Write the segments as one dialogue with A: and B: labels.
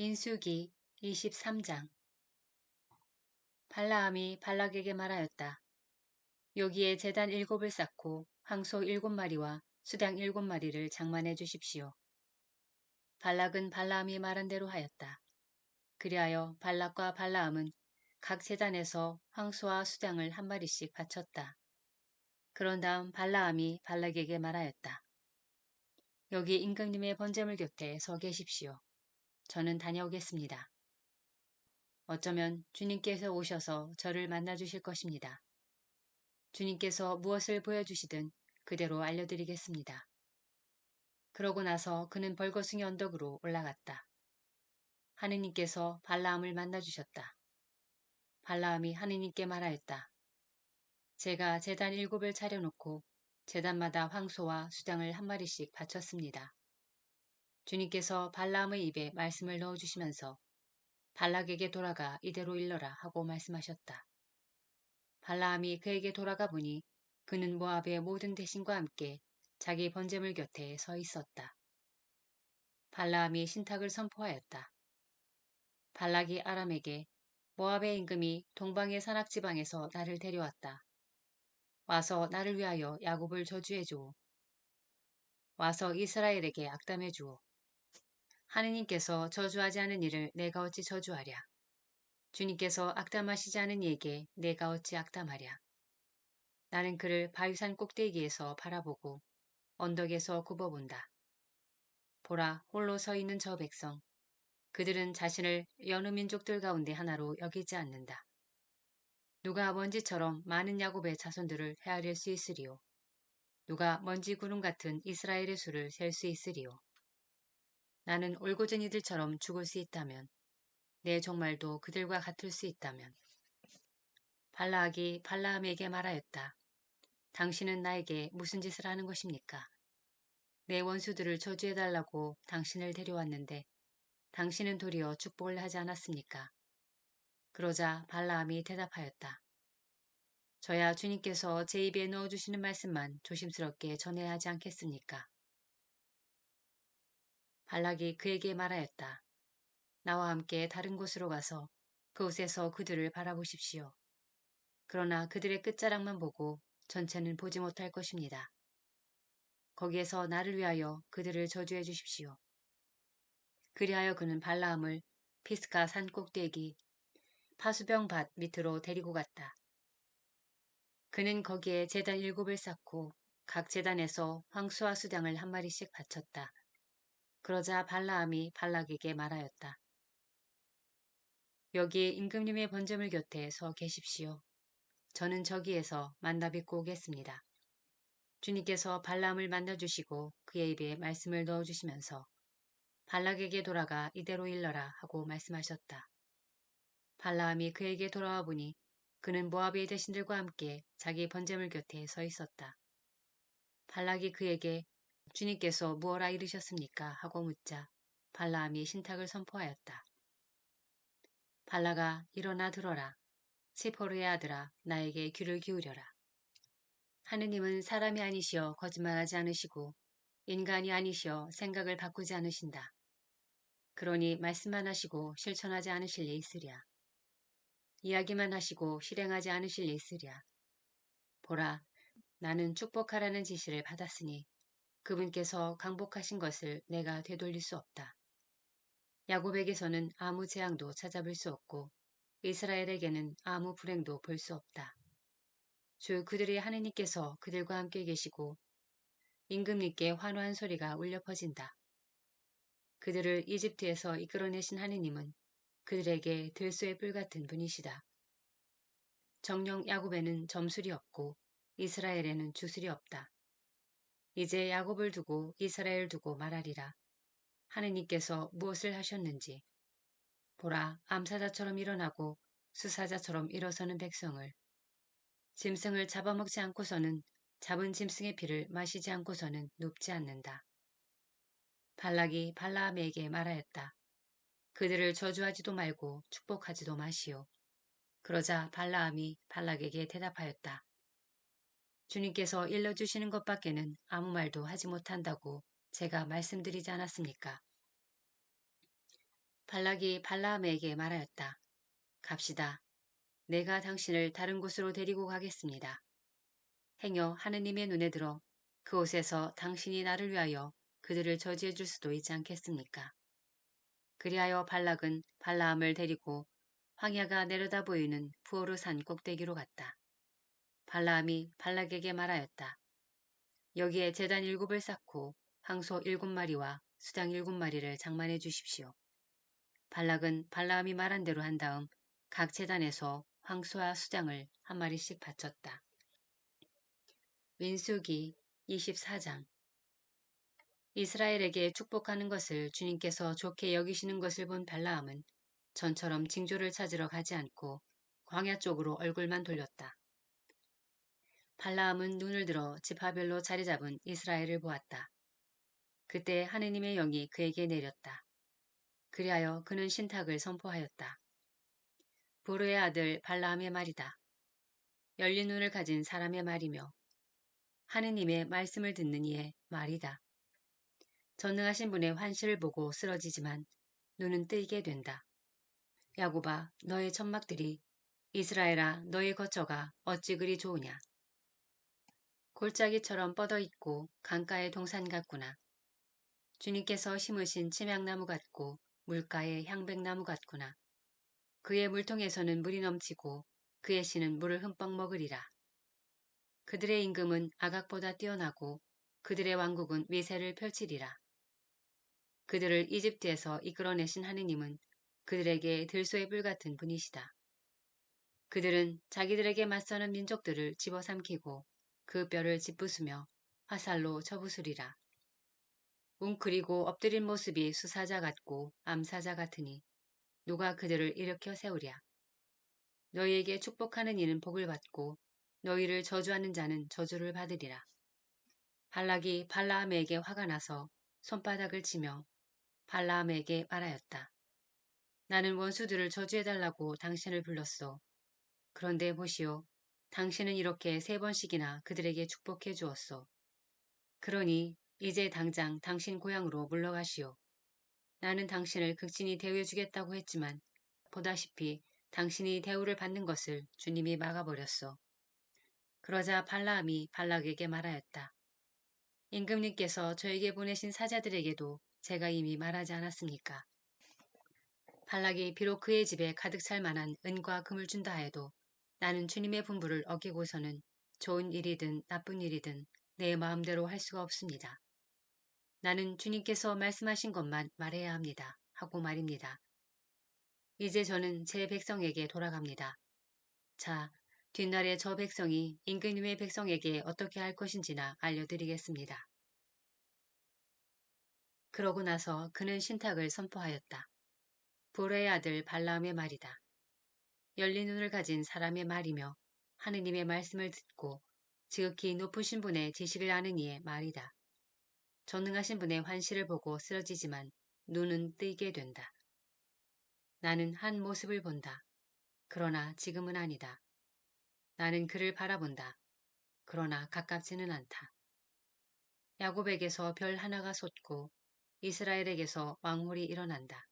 A: 민수기 23장 발라함이 발락에게 말하였다. 여기에 재단 일곱을 쌓고 황소 일곱 마리와 수당 일곱 마리를 장만해 주십시오. 발락은 발라함이 말한 대로 하였다. 그리하여 발락과 발라함은 각 재단에서 황소와 수당을 한 마리씩 바쳤다. 그런 다음 발라함이 발락에게 말하였다. 여기 임금님의 번제물 곁에 서 계십시오. 저는 다녀오겠습니다. 어쩌면 주님께서 오셔서 저를 만나 주실 것입니다. 주님께서 무엇을 보여주시든 그대로 알려드리겠습니다. 그러고 나서 그는 벌거숭이 언덕으로 올라갔다. 하느님께서 발라함을 만나주셨다. 발라함이 하느님께 말하였다. 제가 재단 일곱을 차려놓고 재단마다 황소와 수장을 한 마리씩 바쳤습니다. 주님께서 발라함의 입에 말씀을 넣어주시면서 발락에게 돌아가 이대로 일러라 하고 말씀하셨다. 발라함이 그에게 돌아가 보니 그는 모압의 모든 대신과 함께 자기 번제물 곁에 서 있었다. 발라함이 신탁을 선포하였다. 발락이 아람에게 모압의 임금이 동방의 산악지방에서 나를 데려왔다. 와서 나를 위하여 야곱을 저주해 주오. 와서 이스라엘에게 악담해 주오. 하느님께서 저주하지 않은 이를 내가 어찌 저주하랴. 주님께서 악담하시지 않은 이에게 내가 어찌 악담하랴. 나는 그를 바위산 꼭대기에서 바라보고 언덕에서 굽어본다. 보라 홀로 서 있는 저 백성. 그들은 자신을 여느 민족들 가운데 하나로 여기지 않는다. 누가 먼지처럼 많은 야곱의 자손들을 헤아릴 수 있으리요. 누가 먼지 구름 같은 이스라엘의 수를 셀 수 있으리요. 나는 올고전 이들처럼 죽을 수 있다면 내 종말도 그들과 같을 수 있다면 발라악이 발라함에게 말하였다. 당신은 나에게 무슨 짓을 하는 것입니까? 내 원수들을 저주해달라고 당신을 데려왔는데 당신은 도리어 축복을 하지 않았습니까? 그러자 발라함이 대답하였다. 저야 주님께서 제 입에 넣어주시는 말씀만 조심스럽게 전해야 하지 않겠습니까? 발락이 그에게 말하였다. 나와 함께 다른 곳으로 가서 그곳에서 그들을 바라보십시오. 그러나 그들의 끝자락만 보고 전체는 보지 못할 것입니다. 거기에서 나를 위하여 그들을 저주해 주십시오. 그리하여 그는 발라함을 피스카 산 꼭대기 파수병 밭 밑으로 데리고 갔다. 그는 거기에 재단 일곱을 쌓고 각 재단에서 황수와 수장을 한 마리씩 바쳤다. 그러자 발라함이 발락에게 말하였다. 여기 임금님의 번제물 곁에 서 계십시오. 저는 저기에서 만나 뵙고 오겠습니다. 주님께서 발람을 만나주시고 그의 입에 말씀을 넣어주시면서 발락에게 돌아가 이대로 일러라 하고 말씀하셨다. 발라함이 그에게 돌아와 보니 그는 모압의 대신들과 함께 자기 번제물 곁에 서 있었다. 발락이 그에게 주님께서 무엇라 이르셨습니까? 하고 묻자 발라함이 신탁을 선포하였다. 발라가 일어나 들어라. 시포르의 아들아 나에게 귀를 기울여라. 하느님은 사람이 아니시어 거짓말하지 않으시고 인간이 아니시어 생각을 바꾸지 않으신다. 그러니 말씀만 하시고 실천하지 않으실 리 있으랴. 이야기만 하시고 실행하지 않으실 리 있으랴. 보라, 나는 축복하라는 지시를 받았으니 그분께서 강복하신 것을 내가 되돌릴 수 없다. 야곱에게서는 아무 재앙도 찾아볼 수 없고 이스라엘에게는 아무 불행도 볼 수 없다. 주 그들의 하느님께서 그들과 함께 계시고 임금님께 환호한 소리가 울려 퍼진다. 그들을 이집트에서 이끌어내신 하느님은 그들에게 들소의 뿔 같은 분이시다. 정령 야곱에는 점술이 없고 이스라엘에는 주술이 없다. 이제 야곱을 두고 이스라엘 두고 말하리라. 하느님께서 무엇을 하셨는지 보라 암사자처럼 일어나고 수사자처럼 일어서는 백성을 짐승을 잡아먹지 않고서는 잡은 짐승의 피를 마시지 않고서는 눕지 않는다. 발락이 발라함에게 말하였다. 그들을 저주하지도 말고 축복하지도 마시오. 그러자 발라함이 발락에게 대답하였다. 주님께서 일러주시는 것밖에는 아무 말도 하지 못한다고 제가 말씀드리지 않았습니까? 발락이 발라함에게 말하였다. 갑시다. 내가 당신을 다른 곳으로 데리고 가겠습니다. 행여 하느님의 눈에 들어 그곳에서 당신이 나를 위하여 그들을 저지해 줄 수도 있지 않겠습니까? 그리하여 발락은 발라함을 데리고 황야가 내려다 보이는 부오르산 꼭대기로 갔다. 발라함이 발락에게 말하였다. 여기에 재단 일곱을 쌓고 황소 일곱 마리와 수장 일곱 마리를 장만해 주십시오. 발락은 발라함이 말한 대로 한 다음 각 재단에서 황소와 수장을 한 마리씩 바쳤다. 민수기 24장 이스라엘에게 축복하는 것을 주님께서 좋게 여기시는 것을 본 발라함은 전처럼 징조를 찾으러 가지 않고 광야 쪽으로 얼굴만 돌렸다. 발라함은 눈을 들어 지파별로 자리 잡은 이스라엘을 보았다. 그때 하느님의 영이 그에게 내렸다. 그리하여 그는 신탁을 선포하였다. 보르의 아들 발라함의 말이다. 열린 눈을 가진 사람의 말이며 하느님의 말씀을 듣는 이의 말이다. 전능하신 분의 환시를 보고 쓰러지지만 눈은 뜨이게 된다. 야곱아 너의 천막들이 이스라엘아 너의 거처가 어찌 그리 좋으냐. 골짜기처럼 뻗어 있고 강가의 동산 같구나. 주님께서 심으신 침향나무 같고 물가의 향백나무 같구나. 그의 물통에서는 물이 넘치고 그의 씨는 물을 흠뻑 먹으리라. 그들의 임금은 아각보다 뛰어나고 그들의 왕국은 위세를 펼치리라. 그들을 이집트에서 이끌어내신 하느님은 그들에게 들소의 불 같은 분이시다. 그들은 자기들에게 맞서는 민족들을 집어삼키고 그 뼈를 짓부수며 화살로 쳐부수리라. 웅크리고 엎드린 모습이 수사자 같고 암사자 같으니 누가 그들을 일으켜 세우랴. 너희에게 축복하는 이는 복을 받고 너희를 저주하는 자는 저주를 받으리라. 발락이 발라함에게 화가 나서 손바닥을 치며 발라함에게 말하였다. 나는 원수들을 저주해달라고 당신을 불렀소. 그런데 보시오. 당신은 이렇게 세 번씩이나 그들에게 축복해 주었소. 그러니 이제 당장 당신 고향으로 물러가시오. 나는 당신을 극진히 대우해 주겠다고 했지만 보다시피 당신이 대우를 받는 것을 주님이 막아버렸소. 그러자 발라함이 발락에게 말하였다. 임금님께서 저에게 보내신 사자들에게도 제가 이미 말하지 않았습니까? 발락이 비록 그의 집에 가득 찰 만한 은과 금을 준다 해도 나는 주님의 분부를 어기고서는 좋은 일이든 나쁜 일이든 내 마음대로 할 수가 없습니다. 나는 주님께서 말씀하신 것만 말해야 합니다. 하고 말입니다. 이제 저는 제 백성에게 돌아갑니다. 자, 뒷날에 저 백성이 임금님의 백성에게 어떻게 할 것인지나 알려드리겠습니다. 그러고 나서 그는 신탁을 선포하였다. 보레의 아들 발라함의 말이다. 열린 눈을 가진 사람의 말이며 하느님의 말씀을 듣고 지극히 높으신 분의 지식을 아는 이의 말이다. 전능하신 분의 환시를 보고 쓰러지지만 눈은 뜨게 된다. 나는 한 모습을 본다. 그러나 지금은 아니다. 나는 그를 바라본다. 그러나 가깝지는 않다. 야곱에게서 별 하나가 솟고 이스라엘에게서 왕홀이 일어난다.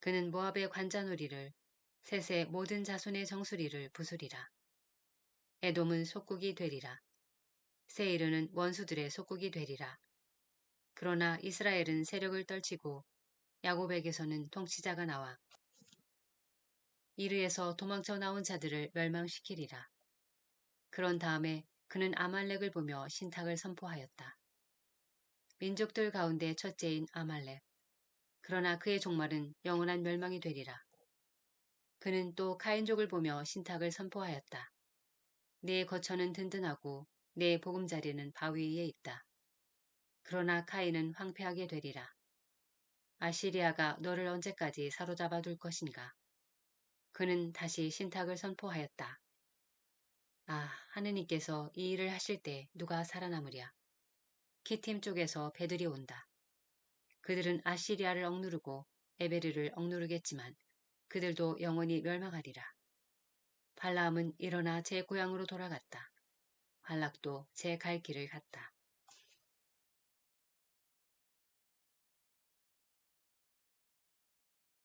A: 그는 모압의 관자놀이를 셋의 모든 자손의 정수리를 부수리라. 에돔은 속국이 되리라. 세일은 원수들의 속국이 되리라. 그러나 이스라엘은 세력을 떨치고 야곱에게서는 통치자가 나와 이르에서 도망쳐 나온 자들을 멸망시키리라. 그런 다음에 그는 아말렉을 보며 신탁을 선포하였다. 민족들 가운데 첫째인 아말렉. 그러나 그의 종말은 영원한 멸망이 되리라. 그는 또 카인족을 보며 신탁을 선포하였다. 내 거처는 든든하고 내 보금자리는 바위 위에 있다. 그러나 카인은 황폐하게 되리라. 아시리아가 너를 언제까지 사로잡아 둘 것인가? 그는 다시 신탁을 선포하였다. 아, 하느님께서 이 일을 하실 때 누가 살아남으랴? 키팀 쪽에서 배들이 온다. 그들은 아시리아를 억누르고 에베르를 억누르겠지만 그들도 영원히 멸망하리라. 발라함은 일어나 제 고향으로 돌아갔다. 발락도 제 갈 길을 갔다.